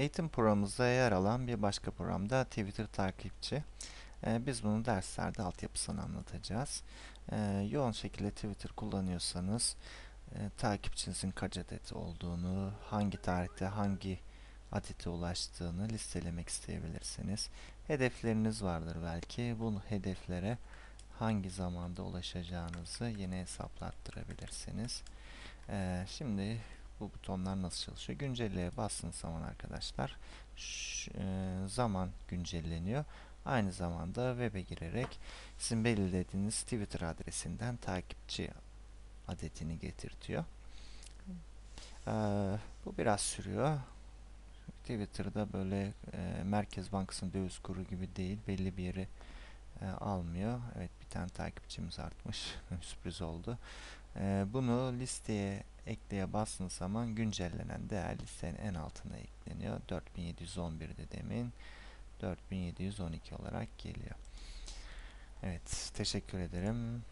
Eğitim programımızda yer alan bir başka programda Twitter takipçi. Ee, biz bunu derslerde altyapısını anlatacağız. Ee, yoğun şekilde Twitter kullanıyorsanız e, takipçinizin kaç adet olduğunu, hangi tarihte hangi adete ulaştığını listelemek isteyebilirsiniz. Hedefleriniz vardır belki. Bu hedeflere hangi zamanda ulaşacağınızı yine hesaplattırabilirsiniz. Ee, şimdi bu butonlar nasıl çalışıyor? Güncelleye bastığınız zaman arkadaşlar şu, e, zaman güncelleniyor. Aynı zamanda web'e girerek sizin belirlediğiniz Twitter adresinden takipçi adetini getirtiyor. Ee, bu biraz sürüyor. Twitter'da böyle e, Merkez Bankası'nın döviz kuru gibi değil. Belli bir yeri e, almıyor. Evet bir tane takipçimiz artmış. Sürpriz oldu. E, bunu listeye ekleye bastığınız zaman güncellenen değer listenin en altına ekleniyor. 4711'de demin 4712 olarak geliyor. Evet teşekkür ederim.